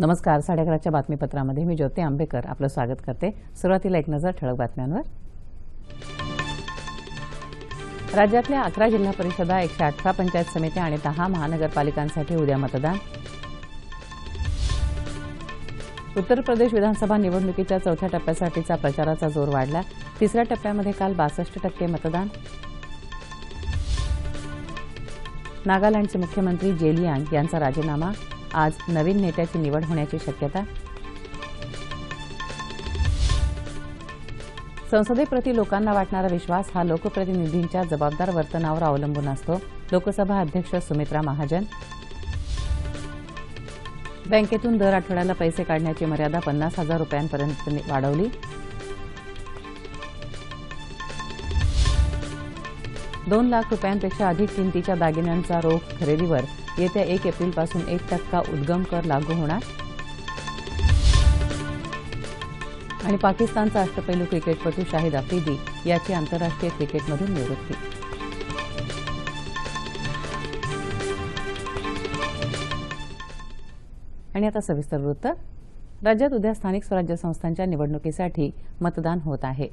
नमस्कार साडे अकराच्या बातमीपत्रामध्ये मी ज्योती आंबेकर आपलं स्वागत करते. सुरुवातीला एक नजर ठळक बातम्यांवर. राज्यातल्या अकरा जिल्हा परिषदा एकशे अठरा पंचायत समित्या आणि दहा महानगरपालिकांसाठी उद्या मतदान. उत्तर प्रदेश विधानसभा निवडणुकीच्या चौथ्या टप्प्यासाठीचा प्रचाराचा जोर वाढला. तिसऱ्या टप्प्यामध्ये काल बासष्ट टक्के मतदान. नागालँडचे मुख्यमंत्री जेलियांग यांचा राजीनामा. आज नवीन नेत्याची निवड होण्याची शक्यता. संसदेप्रती लोकांना वाटणारा विश्वास हा लोकप्रतिनिधींच्या जबाबदार वर्तनावर अवलंबून असतो. लोकसभा अध्यक्ष सुमित्रा महाजन. बँकेतून दर आठवड्याला पैसे काढण्याची मर्यादा पन्नास हजार रुपयांपर्यंत वाढवली. दोन लाख रुपयांपेक्षा अधिक किमतीच्या दागिन्यांचा रोख खरेदीवर येत्या एक एप्रिलपासून एक टक्का उद्गम कर लागू होणार. आणि पाकिस्तानचा अष्टपैलू क्रिकेटपटू शाहिद आफ्रिदी याची आंतरराष्ट्रीय क्रिकेटमधून निवृत्ती. आणि आता सविस्तर वृत्त. राज्यात उद्या स्थानिक स्वराज्य संस्थांच्या निवडणुकीसाठी मतदान होत आहे.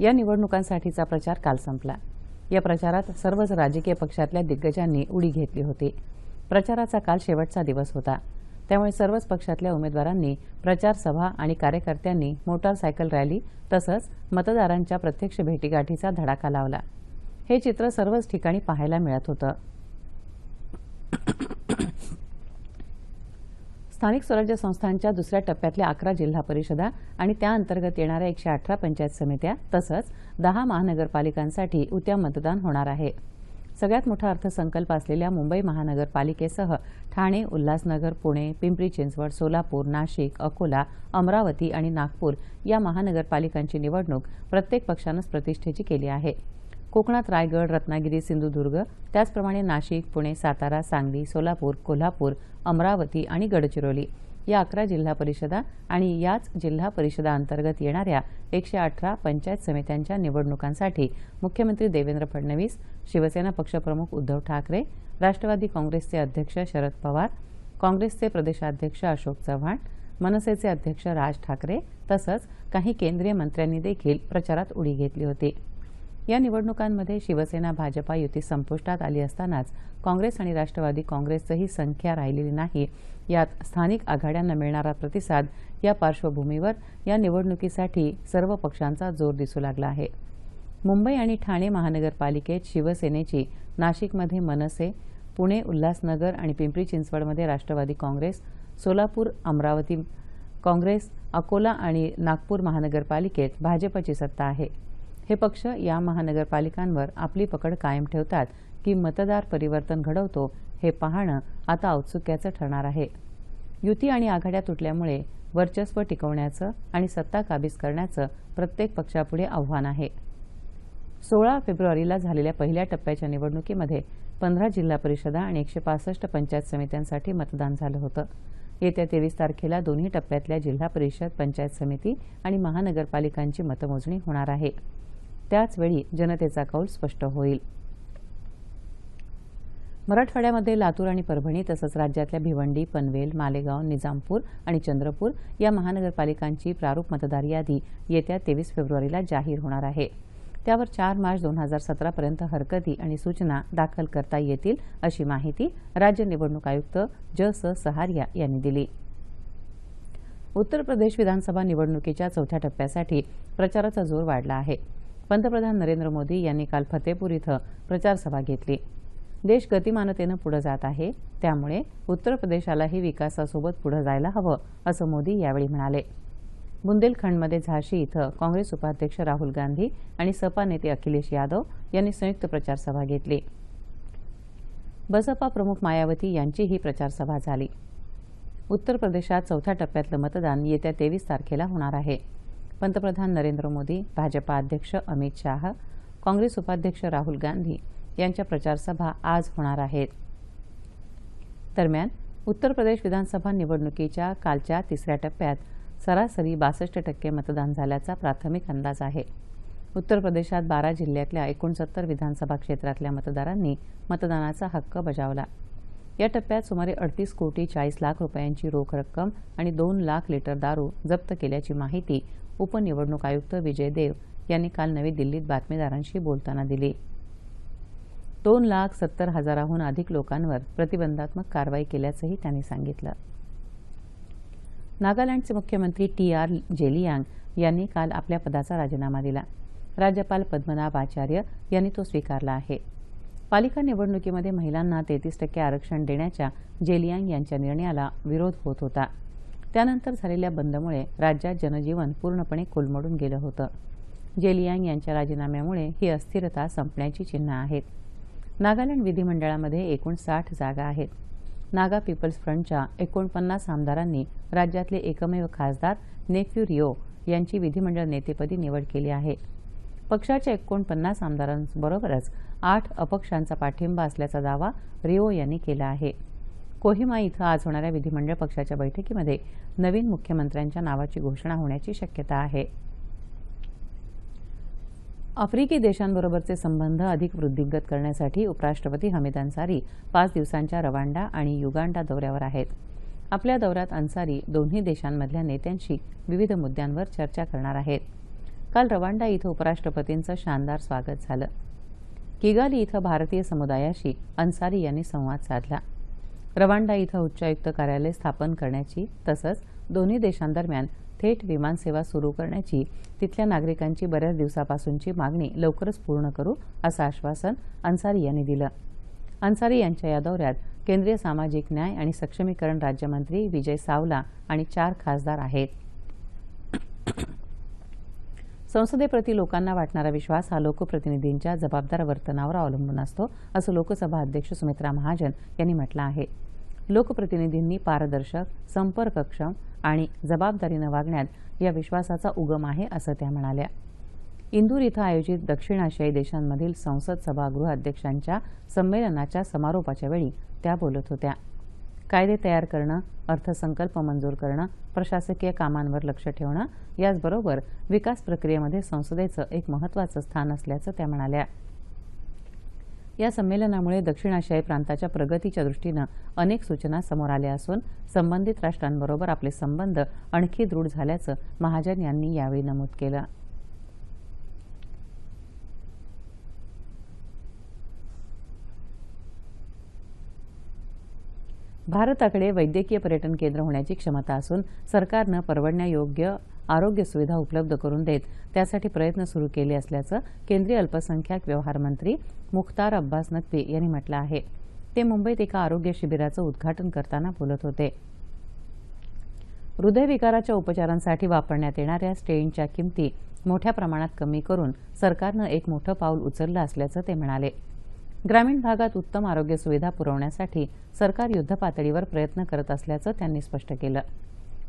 या निवडणुकांसाठीचा प्रचार काल संपला. या प्रचारात सर्वच राजकीय पक्षातल्या दिग्गजांनी उडी घेतली होती. प्रचाराचा काल शेवटचा दिवस होता. त्यामुळे सर्वच पक्षातल्या उमेदवारांनी प्रचार सभा आणि कार्यकर्त्यांनी मोटारसायकल रॅली तसंच मतदारांच्या प्रत्यक्ष भेटीगाठीचा धडाका लावला. हे चित्र सर्वच ठिकाणी पाहायला मिळत होतं. स्थानिक स्वराज्य संस्थांच्या दुसऱ्या टप्प्यातल्या अकरा जिल्हा परिषदा आणि त्याअंतर्गत येणाऱ्या एकशे अठरा पंचायत समित्या तसंच दहा महानगरपालिकांसाठी उद्या मतदान होणार आहे. सगळ्यात मोठा अर्थसंकल्प असलेल्या मुंबई महानगरपालिकेसह ठाणे उल्हासनगर पुणे पिंपरी चिंचवड सोलापूर नाशिक अकोला अमरावती आणि नागपूर या महानगरपालिकांची निवडणूक प्रत्येक पक्षानंच प्रतिष्ठेची केली आहे. कोकणात रायगड रत्नागिरी सिंधुदुर्ग त्याचप्रमाणे नाशिक पुणे सातारा सांगली सोलापूर कोल्हापूर अमरावती आणि गडचिरोली या अकरा जिल्हा परिषदा आणि याच जिल्हा परिषदाअंतर्गत येणाऱ्या एकशे अठरा पंचायत समित्यांच्या निवडणुकांसाठी मुख्यमंत्री देवेंद्र फडणवीस शिवसेना पक्षप्रमुख उद्धव ठाकरे राष्ट्रवादी काँग्रेसचे अध्यक्ष शरद पवार काँग्रेसचे प्रदेशाध्यक्ष अशोक चव्हाण मनसेचे अध्यक्ष राज ठाकरे तसंच काही केंद्रीय मंत्र्यांनी देखील प्रचारात उडी घेतली होती. या निवडणुकांमध्ये शिवसेना भाजपा युती संपुष्टात आली असतानाच काँग्रेस आणि राष्ट्रवादी काँग्रेसचंही संख्या राहिलेली नाही. यात स्थानिक आघाड्यांना मिळणारा प्रतिसाद या पार्श्वभूमीवर या निवडणुकीसाठी सर्व पक्षांचा जोर दिसू लागला आहे. मुंबई आणि ठाणे महानगरपालिकेत शिवसेनेची नाशिकमध्ये मनसे पुणे उल्हासनगर आणि पिंपरी चिंचवडमध्ये राष्ट्रवादी काँग्रेस सोलापूर अमरावती काँग्रेस अकोला आणि नागपूर महानगरपालिकेत भाजपची सत्ता आहे. हे पक्ष या महानगरपालिकांवर आपली पकड कायम ठेवतात की मतदार परिवर्तन घडवतो हे पाहणं आता औत्सुक्याचं ठरणार आहे. युती आणि आघाड्या तुटल्यामुळे वर्चस्व टिकवण्याचं आणि सत्ता काबीज करण्याचं प्रत्येक पक्षापुढे आव्हान आहे. सोळा फेब्रुवारीला झालेल्या पहिल्या टप्प्याच्या निवडणुकीमध्ये पंधरा जिल्हा परिषदा आणि एकशे पासष्ट पंचायत समित्यांसाठी मतदान झालं होतं. येत्या तेवीस तारखेला दोन्ही टप्प्यातल्या जिल्हा परिषद पंचायत समिती आणि महानगरपालिकांची मतमोजणी होणार आहे. त्याचवेळी जनतेचा कौल स्पष्ट होईल. मराठवाड्यामध्ये लातूर आणि परभणी तसंच राज्यातल्या भिवंडी पनवेल मालेगाव निजामपूर आणि चंद्रपूर या महानगरपालिकांची प्रारूप मतदार यादी येत्या तेवीस फेब्रुवारीला जाहीर होणार आहे. त्यावर चार मार्च दोन हजार सतरापर्यंत हरकती आणि सूचना दाखल करता येतील अशी माहिती राज्य निवडणूक आयुक्त ज स सहारिया यांनी दिली. उत्तर प्रदेश विधानसभा निवडणुकीच्या चौथ्या टप्प्यासाठी प्रचाराचा जोर वाढला आहे. पंतप्रधान नरेंद्र मोदी यांनी काल फतेपूर इथं प्रचारसभा घेतली. देश गतिमानतेनं पुढे जात आहे त्यामुळे उत्तर प्रदेशालाही विकासासोबत पुढे जायला हवं असं मोदी यावेळी म्हणाले. बुंदेलखंडमध्ये झाशी इथं काँग्रेस उपाध्यक्ष राहुल गांधी आणि सपा नेते अखिलेश यादव यांनी संयुक्त प्रचारसभा घेतली. बसपा प्रमुख मायावती यांची ही प्रचारसभा झाली. उत्तर प्रदेशात चौथ्या टप्प्यातलं मतदान येत्या तेवीस तारखेला होणार आहे. पंतप्रधान नरेंद्र मोदी भाजपा अध्यक्ष अमित शाह काँग्रेस उपाध्यक्ष राहुल गांधी यांच्या प्रचारसभा आज होणार आहेत. दरम्यान उत्तर प्रदेश विधानसभा निवडणुकीच्या कालच्या तिसऱ्या टप्प्यात सरासरी बासष्ट टक्के मतदान झाल्याचा प्राथमिक अंदाज आहे. उत्तर प्रदेशात बारा जिल्ह्यातल्या एकोणसत्तर विधानसभा क्षेत्रातल्या मतदारांनी मतदानाचा हक्क बजावला. या टप्प्यात सुमारे अडतीस कोटी चाळीस लाख रुपयांची रोख रक्कम आणि दोन लाख लिटर दारू जप्त केल्याची माहिती उपनिवडणूक आयुक्त विजय देव यांनी काल नवी दिल्लीत बातमीदारांशी बोलताना दिली. दोन लाख सत्तर हजाराहून अधिक लोकांवर प्रतिबंधात्मक कारवाई केल्याचंही त्यांनी सांगितलं. नागालँडचे मुख्यमंत्री टी आर जेलियांग यांनी काल आपल्या पदाचा राजीनामा दिला. राज्यपाल पद्मनाभ आचार्य यांनी तो स्वीकारला आहे. पालिका निवडणुकीमध्ये महिलांना तेहतीस टक्के आरक्षण देण्याच्या जेलियांग यांच्या निर्णयाला विरोध होत होता. त्यानंतर झालेल्या बंदमुळे राज्यात जनजीवन पूर्णपणे कोलमडून गेलं होतं. जेलियांग यांच्या राजीनाम्यामुळे ही अस्थिरता संपण्याची चिन्ह आहेत. नागालँड विधिमंडळामध्ये एकूण साठ जागा आहेत. नागा पीपल्स फ्रंटच्या एकोणपन्नास आमदारांनी राज्यातले एकमेव खासदार नेफ्यू रिओ यांची विधिमंडळ नेतेपदी निवड केली आहे. पक्षाच्या एकोणपन्नास आमदारांबरोबरच आठ अपक्षांचा पाठिंबा असल्याचा दावा रिओ यांनी केला आहे. कोहिमा इथं आज होणाऱ्या विधिमंडळ पक्षाच्या बैठकीमध्ये नवीन मुख्यमंत्र्यांच्या नावाची घोषणा होण्याची शक्यता आहे. आफ्रिकी देशांबरोबरचे संबंध अधिक वृद्धिंगत करण्यासाठी उपराष्ट्रपती हमीद अन्सारी पाच दिवसांच्या रवांडा आणि युगांडा दौऱ्यावर आहेत. आपल्या दौऱ्यात अन्सारी दोन्ही देशांमधल्या नेत्यांशी विविध मुद्द्यांवर चर्चा करणार आहेत. काल रवांडा इथं उपराष्ट्रपतींचं शानदार स्वागत झालं. किगाली इथं भारतीय समुदायाशी अन्सारी यांनी संवाद साधला. रवांडा इथं उच्चायुक्त कार्यालय स्थापन करण्याची तसंच दोन्ही देशांदरम्यान थेट विमानसेवा सुरू करण्याची तिथल्या नागरिकांची बऱ्याच दिवसापासूनची मागणी लवकरच पूर्ण करू असं आश्वासन अन्सारी यांनी दिलं. अन्सारी यांच्या या दौऱ्यात केंद्रीय सामाजिक न्याय आणि सक्षमीकरण राज्यमंत्री विजय सावला आणि चार खासदार आहेत. संसदेप्रती लोकांना वाटणारा विश्वास हा लोकप्रतिनिधींच्या जबाबदार वर्तनावर अवलंबून असतो असं लोकसभा अध्यक्ष सुमित्रा महाजन यांनी म्हटलं आहे. लोकप्रतिनिधींनी पारदर्शक संपर्कक्षम आणि जबाबदारीनं वागण्यात या विश्वासाचा उगम आहे असं त्या म्हणाल्या. इंदूर इथं आयोजित दक्षिण आशियाई देशांमधील संसद सभागृह अध्यक्षांच्या संमेलनाच्या समारोपाच्या वेळी त्या बोलत होत्या. कायदे तयार करणं अर्थसंकल्प मंजूर करणं प्रशासकीय कामांवर लक्ष ठेवणं याचबरोबर विकास प्रक्रियेमध्ये संसदेचं एक महत्त्वाचं स्थान असल्याचं त्या म्हणाल्या. या संमेलनामुळे दक्षिण आशियाई प्रांताच्या प्रगतीच्या दृष्टीनं अनेक सूचना समोर आल्या असून संबंधित राष्ट्रांबरोबर आपले संबंध आणखी दृढ झाल्याचं महाजन यांनी यावेळी नमूद केलं. भारताकडे वैद्यकीय पर्यटन केंद्र होण्याची क्षमता असून सरकारनं परवडण्यायोग्य आरोग्य सुविधा उपलब्ध करून देत त्यासाठी प्रयत्न सुरू केले असल्याचं केंद्रीय अल्पसंख्याक व्यवहार मंत्री मुख्तार अब्बास नक्वी यांनी म्हटलं आहे. ते मुंबईत एका आरोग्य शिबिराचं उद्घाटन करताना बोलत होते. हृदयविकाराच्या उपचारांसाठी वापरण्यात येणाऱ्या स्टेनच्या किमती मोठ्या प्रमाणात कमी करून सरकारनं एक मोठं पाऊल उचललं असल्याचं ते म्हणाले. ग्रामीण भागात उत्तम आरोग्य सुविधा पुरवण्यासाठी सरकार युद्धपातळीवर प्रयत्न करत असल्याचं त्यांनी स्पष्ट केलं.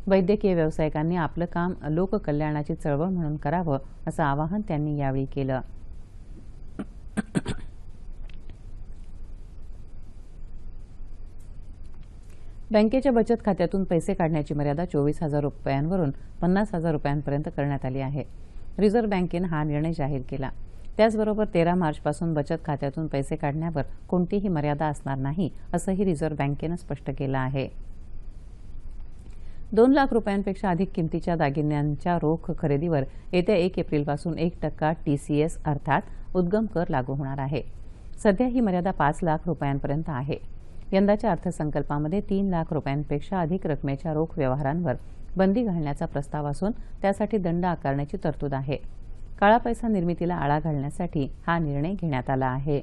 वैद्यकीय व्यावसायिकांनी आपलं काम लोककल्याणाची चळवळ म्हणून करावं असं आवाहन त्यांनी यावेळी केलं. बँकेच्या बचत खात्यातून पैसे काढण्याची मर्यादा चोवीस हजार रुपयांवरून पन्नास हजार रुपयांपर्यंत करण्यात आली आहे. रिझर्व्ह बँकेनं हा निर्णय जाहीर केला. त्याचबरोबर तेरा मार्चपासून बचत खात्यातून पैसे काढण्यावर कोणतीही मर्यादा असणार नाही असंही रिझर्व्ह बँकेनं स्पष्ट केलं आहे. दोन लाख रुपयांपेक्षा अधिक किमतीच्या दागिन्यांच्या रोख खरेदीवर येत्या एक एप्रिलपासून एक टक्का टीसीएस अर्थात उद्गम कर लागू होणार आहे. सध्या ही मर्यादा पाच लाख रुपयांपर्यंत आहे. यंदाच्या अर्थसंकल्पामध्ये तीन लाख रुपयांपेक्षा अधिक रकमेच्या रोख व्यवहारांवर बंदी घालण्याचा प्रस्ताव असून त्यासाठी दंड आकारण्याची तरतूद आहे. काळा पैसा निर्मितीला आळा घालण्यासाठी हा निर्णय घेण्यात आला आहे.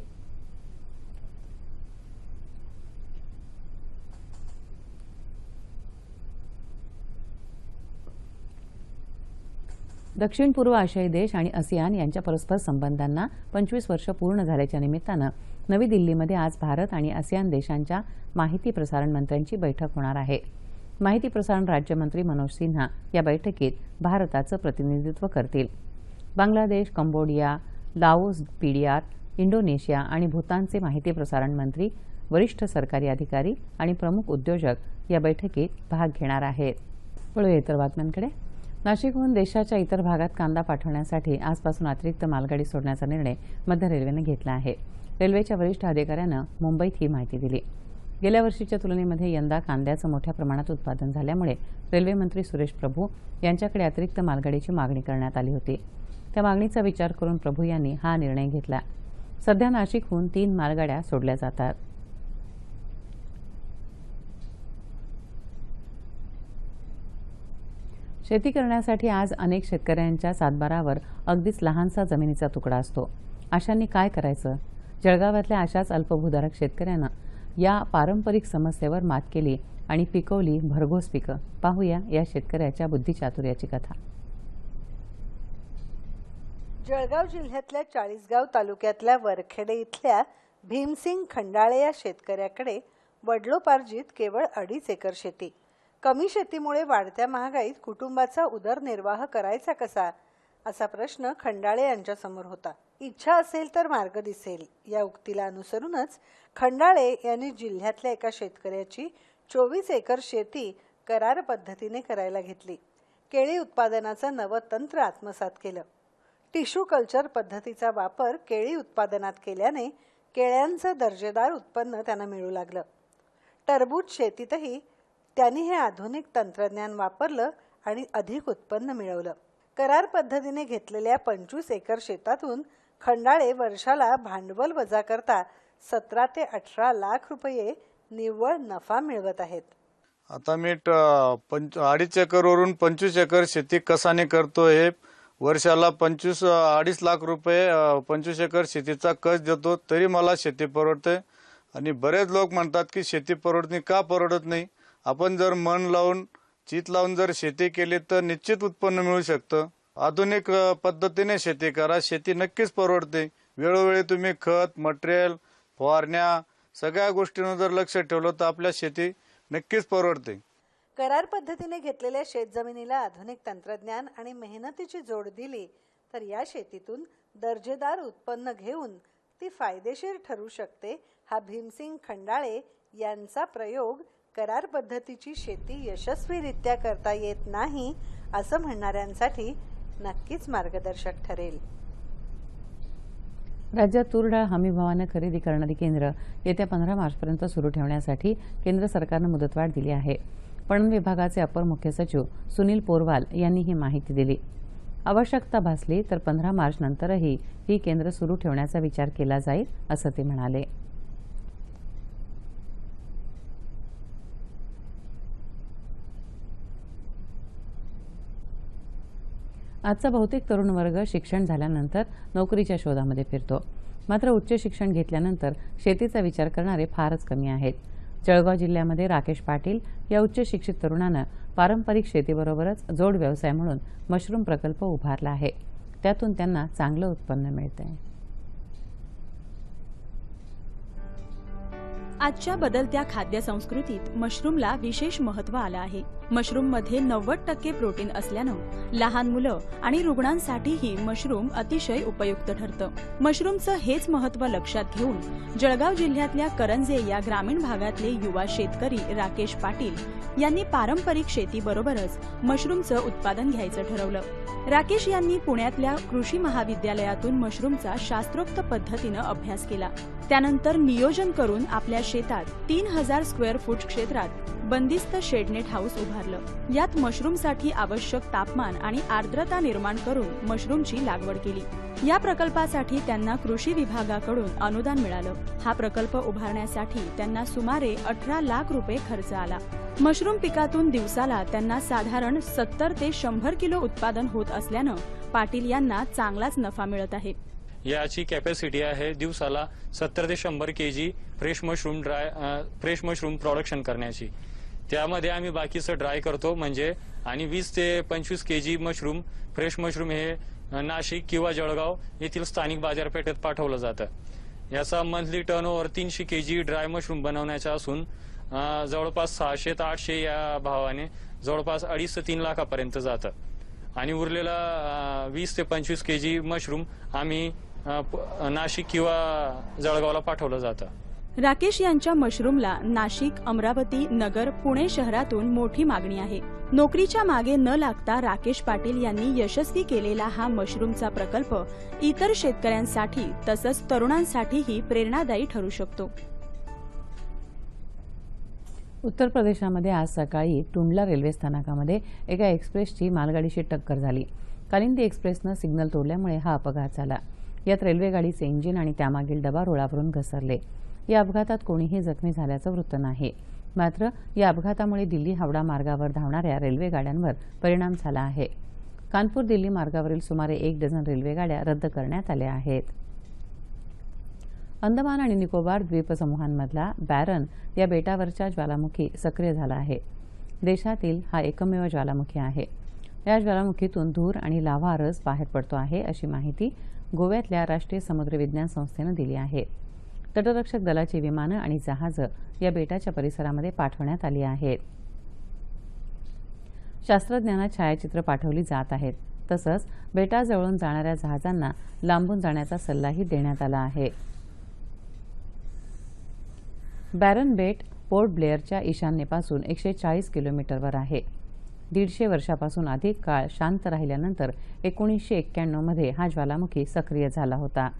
दक्षिण पूर्व आशियाई देश आणि असियान यांच्या परस्पर संबंधांना पंचवीस वर्ष पूर्ण झाल्याच्या निमित्तानं नवी दिल्लीमध्ये आज भारत आणि आसियान देशांच्या माहिती प्रसारण मंत्र्यांची बैठक होणार आहे. माहिती प्रसारण राज्यमंत्री मनोज सिन्हा या बैठकीत भारताचं प्रतिनिधित्व करतील. Bangladesh Cambodia Laos PDR Indonesia आणि भूतानचे माहिती प्रसारण मंत्री वरिष्ठ सरकारी अधिकारी आणि प्रमुख उद्योजक या बैठकीत भाग घेणार आहेत. वळूया इतर बातम्यांकडे. नाशिकहून देशाच्या इतर भागात कांदा पाठवण्यासाठी आजपासून अतिरिक्त मालगाडी सोडण्याचा निर्णय मध्य रेल्वेनं घेतला आहे. रेल्वेच्या वरिष्ठ अधिकाऱ्यानं मुंबईत ही माहिती दिली. गेल्या वर्षीच्या तुलनेमध्ये यंदा कांद्याचं मोठ्या प्रमाणात उत्पादन झाल्यामुळे रेल्वेमंत्री सुरेश प्रभू यांच्याकडे अतिरिक्त मालगाडीची मागणी करण्यात आली होती. त्या मागणीचा विचार करून प्रभू यांनी हा निर्णय घेतला. सध्या नाशिकहून तीन मालगाड्या सोडल्या जातात. शेती करण्यासाठी आज अनेक शेतकऱ्यांच्या सातबारावर अगदीच लहानसा जमिनीचा तुकडा असतो. अशांनी काय करायचं? जळगावातल्या अशाच अल्पभूधारक शेतकऱ्यांना या पारंपरिक समस्येवर मात केली आणि पिकवली भरघोस पिकं. पाहूया या शेतकऱ्याच्या बुद्धिचातुर्याची कथा. जळगाव जिल्ह्यातल्या चाळीसगाव तालुक्यातल्या वरखेडे इथल्या भीमसिंग खंडाळे या शेतकऱ्याकडे वडलोपार्जित केवळ अडीच एकर शेती. कमी शेतीमुळे वाढत्या महागाईत कुटुंबाचा उदरनिर्वाह करायचा कसा? असा प्रश्न खंडाळे यांच्यासमोर होता. इच्छा असेल तर मार्ग दिसेल. या उक्तीला अनुसरूनच खंडाळे यांनी जिल्ह्यातल्या एका शेतकऱ्याची चोवीस एकर शेती करार पद्धतीने करायला घेतली. केळी उत्पादनाचं नवं तंत्र आत्मसात केलं. टिश्यू कल्चर पद्धतीचा वापर केळी उत्पादनात केल्याने केळ्यांचं दर्जेदार उत्पन्न त्यांना मिळू लागलं. टरबूज शेतीतही त्यांनी हे आधुनिक तंत्रज्ञान वापरलं आणि अधिक उत्पन्न मिळवलं. करार पद्धतीने घेतलेल्या पंचवीस एकर शेतातून खंडाळे वर्षाला भांडवल वजा करता सतरा ते अठरा लाख रुपये निव्वळ नफा मिळवत आहेत. आता मी ट- पंच अडीच एकरवरून पंचवीस एकर शेती कसाने करतो हे वर्षाला पंचवीस अडीच लाख रुपये पंचवीस एकर शेतीचा कस देतो तरी मला शेती परवडते. आणि बरेच लोक म्हणतात की शेती परवडत का परवडत नाही? आपण जर मन लावून चित लावून जर शेती केली तर निश्चित उत्पन्न मिळू शकतं. आधुनिक पद्धतीने शेती करा. शेती नक्कीच परवडते. वेळोवेळी तुम्ही खत मटेरियल फवारण्या सगळ्या गोष्टींवर जर लक्ष ठेवलं तर आपल्या शेती नक्कीच परवडते. करार पद्धतीने घेतलेल्या शेतजमिनीला आधुनिक तंत्रज्ञान आणि मेहनतीची जोड दिली तर या शेतीतून दर्जेदार उत्पन्न घेऊन ती फायदेशीर ठरू शकते हा भीमसिंग खंडाळे यांचा प्रयोग करार पद्धतीची शेती यशस्वीरित्या करता येत नाही असं म्हणणाऱ्यांसाठी नक्कीच मार्गदर्शक ठरेल. राज्यात तूर डाळ हमीभावानं खरेदी करणारी केंद्र येत्या पंधरा मार्चपर्यंत सुरू ठेवण्यासाठी केंद्र सरकारनं मुदतवाढ दिली आहे. पणन विभागाचे अपर मुख्य सचिव सुनील पोरवाल यांनी ही माहिती दिली. आवश्यकता भासली तर पंधरा मार्च नंतरही ही केंद्र सुरू ठेवण्याचा विचार केला जाईल असं ते म्हणाले. आजचा बहुतेक तरुण वर्ग शिक्षण झाल्यानंतर नोकरीच्या शोधामध्ये फिरतो. मात्र उच्च शिक्षण घेतल्यानंतर शेतीचा विचार करणारे फारच कमी आहेत. जळगाव जिल्ह्यामध्ये राकेश पाटील या उच्च शिक्षित तरुणानं पारंपरिक शेतीबरोबरच जोड व्यवसाय म्हणून मशरूम प्रकल्प उभारला आहे. त्यातून त्यांना चांगलं उत्पन्न मिळतंय. आजच्या बदलत्या खाद्य संस्कृतीत मशरूमला विशेष महत्त्व आलं आहे. मशरूममध्ये नव्वद टक्के प्रोटीन असल्यानं लहान मुलं आणि रुग्णांसाठीही मशरूम अतिशय उपयुक्त ठरतं. मशरूमचं हेच महत्त्व लक्षात घेऊन जळगाव जिल्ह्यातल्या करंजे या ग्रामीण भागातले युवा शेतकरी राकेश पाटील यांनी पारंपरिक शेतीबरोबरच मशरूमचं उत्पादन घ्यायचं ठरवलं. राकेश यांनी पुण्यातल्या कृषी महाविद्यालयातून मशरूमचा शास्त्रोक्त पद्धतीनं अभ्यास केला. त्यानंतर नियोजन करून आपल्या शेतात तीन हजार स्क्वेअर फूट क्षेत्रात बंदिस्त शेडनेट हाऊस उभारलं. यात मशरूमसाठी आवश्यक तापमान आणि आर्द्रता निर्माण करून मशरूमची लागवड केली. या प्रकल्पासाठी त्यांना कृषी विभागाकडून अनुदान मिळालं. हा प्रकल्प उभारण्यासाठी त्यांना सुमारे अठरा लाख रुपये खर्च आला. मशरूम पिकातून दिवसाला त्यांना साधारण सत्तर ते शंभर किलो उत्पादन होत असल्यानं पाटील यांना चांगलाच नफा मिळत आहे. याची कॅपॅसिटी आहे दिवसाला सत्तर ते शंभर K G fresh mushroom dry fresh mushroom production करण्याची. त्यामध्ये आम्ही बाकीचं ड्राय करतो म्हणजे आणि वीस ते पंचवीस K G mushroom fresh mushroom हे नाशिक किंवा जळगाव येथील स्थानिक बाजारपेठेत पाठवलं जातं. याचा मंथली टर्न ओव्हर तीनशे के जी ड्राय मशरूम बनवण्याचा असून जवळपास सहाशे ते आठशे या भावाने जवळपास अडीच ते तीन लाखापर्यंत जातं. आणि उरलेला वीस ते पंचवीस के जी मशरूम आम्ही नाशिक किंवा जळगावला पाठवलं जातं. राकेश यांच्या मशरूमला नाशिक अमरावती नगर पुणे शहरातून मोठी मागणी आहे. नोकरीच्या मागे न लागता राकेश पाटील यांनी यशस्वी केलेला हा मशरूमचा प्रकल्प इतर शेतकऱ्यांसाठी तसंच तरुणांसाठीही प्रेरणादायी ठरू शकतो. उत्तर प्रदेशामध्ये आज सकाळी टुंडला रेल्वे स्थानकामध्ये एका एक्सप्रेसची मालगाडीशी टक्कर झाली. कालिंदी एक्सप्रेसनं सिग्नल तोडल्यामुळे हा अपघात झाला. यात रेल्वेगाडीचे इंजिन आणि त्यामागील डबा रुळावरून घसरले. या अपघातात कोणीही जखमी झाल्याचं वृत्त नाही. मात्र या अपघातामुळे दिल्ली हावडा मार्गावर धावणाऱ्या रेल्वेगाड्यांवर परिणाम झाला आहे. कानपूर दिल्ली मार्गावरील सुमारे एक डझन रेल्वेगाड्या रद्द करण्यात आल्या आहेत. अंदमान आणि निकोबार द्वीपसमूहांमधला बॅरन या बेटावरच्या ज्वालामुखी सक्रिय झाला आहे. देशातील हा एकमेव ज्वालामुखी आहे. या ज्वालामुखीतून धूर आणि लाव्हा रस बाहेर पडतो आहे अशी माहिती गोव्यातल्या राष्ट्रीय समुद्र विज्ञान संस्थेनं दिली आहे. तटरक्षक दलाची विमानं आणि जहाजं या बेटाच्या परिसरामध्ये पाठवण्यात आली आहेत. शास्त्रज्ञांना छायाचित्र पाठवली जात आहेत. तसंच बेटाजवळून जाणाऱ्या जहाजांना लांबून जाण्याचा सल्लाही देण्यात आला आहे. बॅरन बेट पोर्ट ब्लेअरच्या ईशान्येपासून एकशे चाळीस किलोमीटरवर आहे. दीडशे वर्षापासून अधिक काळ शांत राहिल्यानंतर एकोणीसशे एक्क्याण्णवमध्ये हा ज्वालामुखी सक्रिय झाला होता.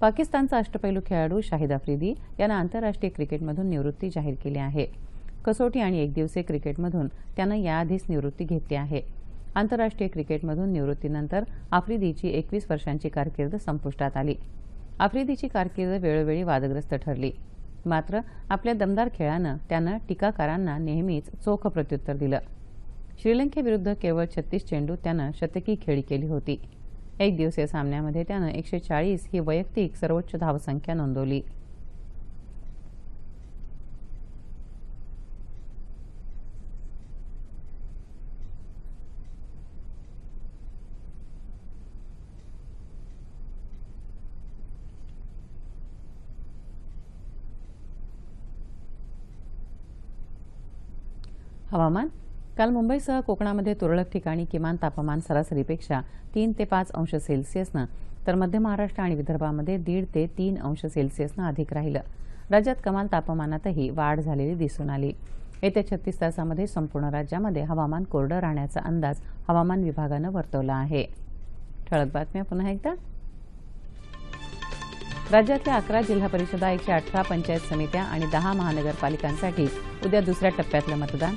पाकिस्तानचा अष्टपैलू खेळाडू शाहिद आफ्रिदी यानं आंतरराष्ट्रीय क्रिकेटमधून निवृत्ती जाहीर केली आहे. कसोटी आणि एकदिवसीय क्रिकेटमधून त्यानं याआधीच निवृत्ती घेतली आहे. आंतरराष्ट्रीय क्रिकेटमधून निवृत्तीनंतर आफ्रिदीची एकवीस वर्षांची कारकीर्द संपुष्टात आली. आफ्रिदीची कारकीर्द वेळोवेळी वादग्रस्त ठरली. मात्र आपल्या दमदार खेळानं त्यानं टीकाकारांना नेहमीच चोख प्रत्युत्तर दिलं. श्रीलंकेविरुद्ध केवळ छत्तीस चेंडू त्यानं शतकी खेळी केली होती. एक दिवसीय सामन्यामध्ये त्यानं एकशे चाळीस ही वैयक्तिक सर्वोच्च धावसंख्या नोंदवली. हवामान? काल मुंबईसह कोकणामध्ये तुरळक ठिकाणी किमान तापमान सरासरीपेक्षा तीन ते पाच अंश सेल्सिअसनं तर मध्य महाराष्ट्र आणि विदर्भामध्ये दीड ते तीन अंश सेल्सिअसनं अधिक राहिलं. राज्यात कमाल तापमानातही वाढ झालेली दिसून आली. येत्या छत्तीस तासामध्ये संपूर्ण राज्यामध्ये हवामान कोरडं राहण्याचा अंदाज हवामान विभागानं वर्तवला आहे. ठळक बातम्या पुन्हा एकदा. राज्यातल्या अकरा जिल्हा परिषदा एकशे अठरा पंचायत समित्या आणि दहा महानगरपालिकांसाठी उद्या दुसऱ्या टप्प्यातलं मतदान.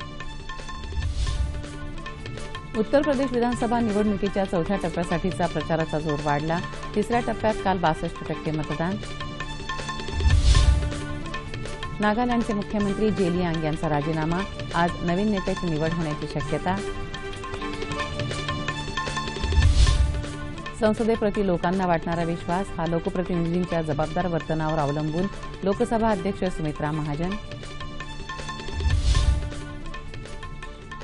उत्तर प्रदेश विधानसभा निवडणुकीच्या चौथ्या टप्प्यासाठीचा प्रचाराचा जोर वाढला. तिसऱ्या टप्प्यात काल बासष्ट टक्के मतदान. नागालँडचे मुख्यमंत्री जेलियांग यांचा राजीनामा. आज नवीन नेत्याची निवड होण्याची शक्यता. संसदेप्रती लोकांना वाटणारा विश्वास हा लोकप्रतिनिधींच्या जबाबदार वर्तनावर अवलंबून लोकसभा अध्यक्ष सुमित्रा महाजन.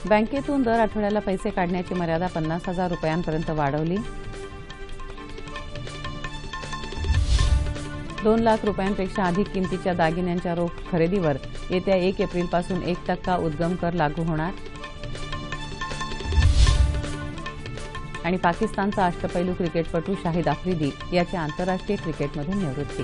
बँकेतून दर आठवड्याला पैसे काढण्याची मर्यादा पन्नास हजार रुपयांपर्यंत वाढवली. दोन लाख रुपयांपेक्षा अधिक किमतीच्या दागिन्यांच्या रोख खरेदीवर येत्या एक एप्रिलपासून एक टक्का उद्गम कर लागू होणार. आणि पाकिस्तानचा अष्टपैलू क्रिकेटपटू शाहिद आफ्रिदी याची आंतरराष्ट्रीय क्रिकेटमधून निवृत्ती.